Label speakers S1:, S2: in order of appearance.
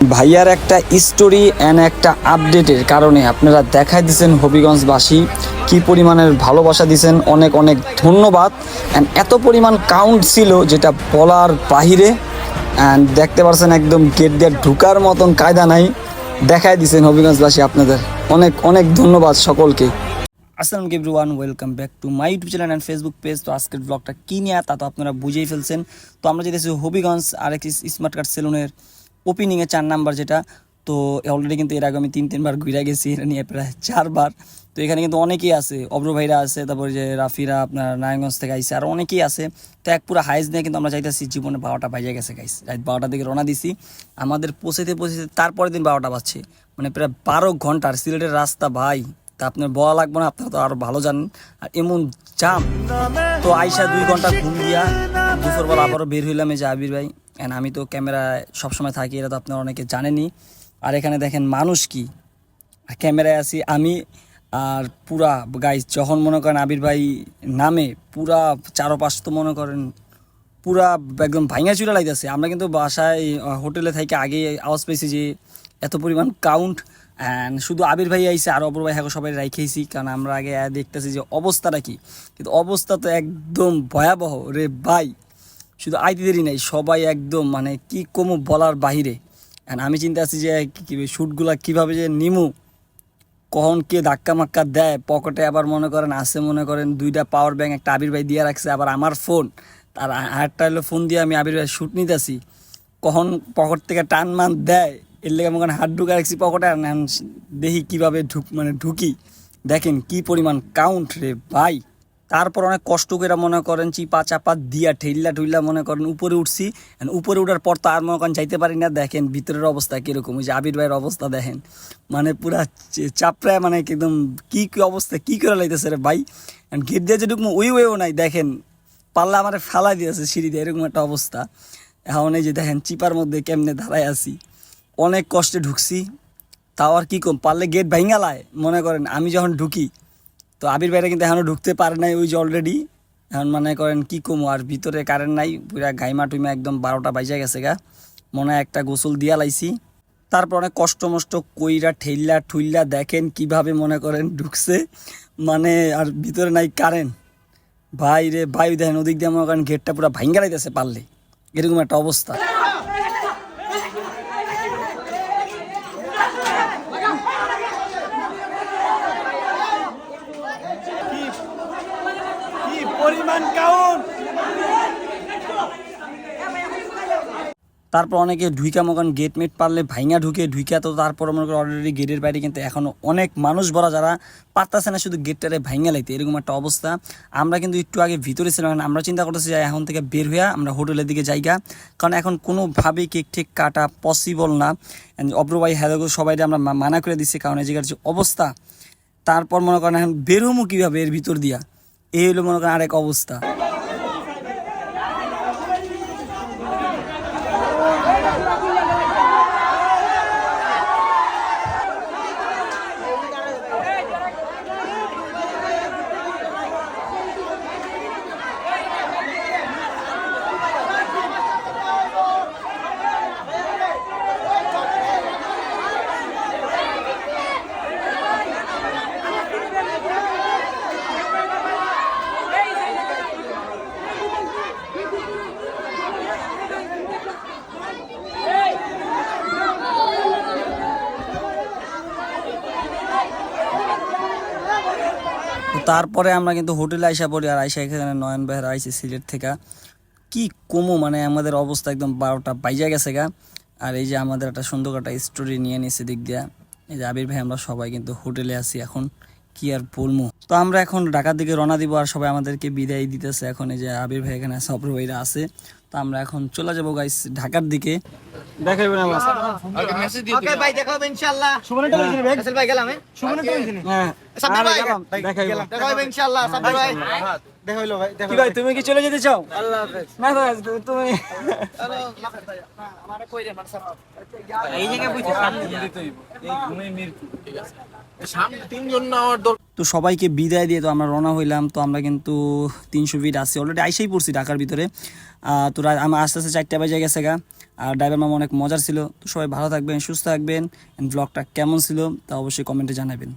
S1: ভাইয়ার একটা story and একটা আপডেটের কারণে আপনারা দেখাই দিয়েছেন হবিগঞ্জবাসী কি পরিমাণের ভালোবাসা দিয়েছেন অনেক অনেক ধন্যবাদ। অ্যান্ড এত পরিমাণ কাউন্ট ছিল যেটা বলার বাহিরে। অ্যান্ড দেখতে পারছেন একদম গেট দিয়ে ঢুকার মতন কায়দা নাই। দেখাই দিয়েছেন হবিগঞ্জবাসী আপনাদের। অনেক অনেক ধন্যবাদ সকলকে। আসসালামু everyone welcome back to my YouTube channel and Facebook page তো আজকের ব্লগটা কী নিয়ে, তা তো আপনারা বুঝেই ফেলছেন। তো আমরা যেতেছি হবিগঞ্জ আর একটি স্মার্ট কার্ড সেলুনের ওপেনিংয়ে চার নাম্বার যেটা, তো অলরেডি কিন্তু এর আগে আমি তিন, তিনবার ঘুরে গেছি, এটা নিয়ে প্রায় চারবার। তো এখানে কিন্তু অনেকেই আছে অব্র ভাইরা আছে, তারপরে যে রাফিরা আপনার নারায়ণগঞ্জ থেকে আইসে আর অনেকেই আছে। তো এক পুরো হাইজ নিয়ে কিন্তু আমরা চাইতেছি জীবনে বারোটা বাজে গেছে গাইস রাত বারোটার দিকে রওনা দিছি। আমাদের পৌঁছাতে পৌঁছাতে তারপরের দিন বারোটা বাজছে। মানে প্রায় বারো ঘণ্টার সিলেটের রাস্তা, ভাই। তা আপনার বলা লাগবে না, আপনারা তো আরও ভালো জানেন। আর এমন জাম। তো আইসা দুই ঘণ্টা ঘুম দিয়া দুপুরবেলা আবারও বের হইলাম এই যে আবির ভাই। এন্ড আমি তো ক্যামেরায় সবসময় থাকি, এটা তো আপনারা অনেকে জানেনই। আর এখানে দেখেন মানুষ কি? ক্যামেরায় আছি আমি আর পুরা গাইজ যখন মনে করেন আবির ভাই নামে, পুরা চারোপাশ তো মনে করেন পুরা একদম ভাঙা চুরা লাগতেছে। আমরা কিন্তু বাসায় হোটেলে থেকে আগে আওয়াজ পেয়েছি যে এত পরিমাণ কাউন্ট অ্যান্ড শুধু আবির ভাই আইসে আর অপর ভাই হ্যাঁ সবাই রাইখেছি কারণ আমরা আগে দেখতেছি যে অবস্থাটা কি। কিন্তু অবস্থা তো একদম ভয়াবহ, রে ভাই। শুধু আইতে দেরি নাই, সবাই একদম মানে কি কমু বলার বাহিরে। অ্যান্ড আমি চিন্তা আছি যে, কি শ্যুটগুলা কীভাবে যে নিমু? কখন কে ধাক্কা মাক্কা দেয়? পকেটে আবার মনে করেন, আছে মনে করেন, দুইটা পাওয়ার ব্যাঙ্ক একটা আবির ভাই দিয়ে রাখছে, আবার আমার ফোন তার আরেকটা হলো ফোন দিয়ে আমি আবির ভাই শ্যুট নিতেছি। কখন পকেট থেকে টান মান দেয়? এর লেগে মনে হাত ঢুকা রাখছি পকেটে আর দেখি কীভাবে ঢুক মানে ঢুকি। দেখেন কি পরিমাণ কাউন্ট রে ভাই। তারপর অনেক কষ্ট করে মনে করেন চিপা চাপা দিয়া ঠেল্লা ঠুইল্লা মনে করেন উপরে উঠছি। উপরে উঠার পর তো আর মনে করেন যাইতে পারি না। দেখেন ভিতরের অবস্থা কীরকম, ওই যে আবির ভাইয়ের অবস্থা দেখেন। মানে পুরা চাপড়ায় মানে একদম কী কী অবস্থা, কী করে লাইতেছে রে ভাই। গেট দিয়ে যেটুকু ওই ওয়েও নাই। দেখেন পাল্লা আমার ফেলা দিয়েছে সিঁড়ি দিয়ে, এরকম একটা অবস্থা। এখন এই যে দেখেন চিপার মধ্যে কেমনে দাঁড়ায় আছি। অনেক কষ্টে ঢুকছি, তাও আর কি কম পারলে গেট ভাঙালায় মনে করেন, আমি যখন ঢুকি, তো আবির বাইরে কিন্তু এখনও ঢুকতে পারে নাই ওই যে অলরেডি এখন মনে করেন, কি কমু আর ভিতরে কারেন্ট নাই, পুরা গাইমা টুইমা একদম বারোটা বাজে গেছে গা। মনে একটা গোসল দিয়া লাইছি। তারপর অনেক কষ্ট মষ্ট কইরা ঠেল্লা ঠুইল্লা দেখেন কীভাবে মনে করেন ঢুকছে। মানে আর ভিতরে নাই কারেন্ট ভাই রে ভাই, দেখেন ওদিক দিয়ে মনে করেন গেটটা পুরো ভাঙ্গা লাইতেছে পারলে। এরকম একটা অবস্থা
S2: কি পরিমাণ
S1: তারপর অনেকে ঢুইকা মকান গেট মেট পারলে ভাইঙা ঢুকে, ঢুইকা তো তারপর মনে করেন অলরেডি গেটের বাইরে কিন্তু এখনও অনেক মানুষ ভরা যারা পারতাছে না শুধু গেটটারে ভাইঙা লাইতে, এরকম একটা অবস্থা। আমরা কিন্তু একটু আগে ভিতরে ছিলাম আমরা চিন্তা করতেছি যে এখন থেকে বের হইয়া আমরা হোটেলের দিকে যাইগা। কারণ এখন কোনোভাবেই কেক ঠেক কাটা পসিবল না। অব্রবাই হ্যালো সবাই আমরা মানা করে দিচ্ছি কারণ এই জায়গার যে অবস্থা, তারপর মনে করেন এখন বেরোমো কীভাবে এর ভিতর দিয়া? এই হলো মনে করেন আরেক অবস্থা। তারপরে আমরা কিন্তু হোটেলে আইসা পড়ি আর আইসা এখানে নয়ন ভাইয়ের আইসি সিলেট থেকে। কি কমো মানে আমাদের অবস্থা একদম বারোটা বাইজা গেছে গা। আর এই যে আমাদের একটা সুন্দর একটা স্টোরি নিয়ে নিয়েছে দিক দিয়ে। এই যে আবির ভাই, আমরা সবাই কিন্তু হোটেলে আছি এখন। কি আর বলব তো আমরা এখন ঢাকার দিকে রওনা দিব আর সবাই আমাদেরকে বিদায় দিতেছে। এখন এই যে আবির ভাই এখানে আছে ভাইরা আছে। তো আমরা এখন চলে যাব গাইস ঢাকার দিকে।
S2: ওকে ভাই ইনশাআল্লাহ। ভাই আসল ভাই গেলাম
S1: হ্যাঁ?
S2: সাব্বির ভাই
S1: দেখাইবো।
S2: দেখো ইনশাআল্লাহ সাব্বির ভাই। দেখো ভাই
S1: কি ভাই তুমি কি চলে যেতে চাও?
S2: আল্লাহ হাফেজ।
S1: না ভাই, তুমি
S2: আমারে কই রে মানসার
S3: এই জায়গায় বুঝতে সামনে এই ঘুমে মৃত্যু ঠিক আছে
S1: তো সবাইকে বিদায় দিয়ে তো আমরা রওনা হইলাম। তো আমরা কিন্তু তিনশো ফিট আসছি অলরেডি আইসেই পড়ছি ঢাকার ভিতরে। তো আমার আস্তে আস্তে চারটে বাজে গেছে গা। আর ড্রাইভার মামা অনেক মজার ছিল। তো সবাই ভালো থাকবেন, সুস্থ থাকবেন। ব্লগটা কেমন ছিল তা অবশ্যই কমেন্টে জানাবেন।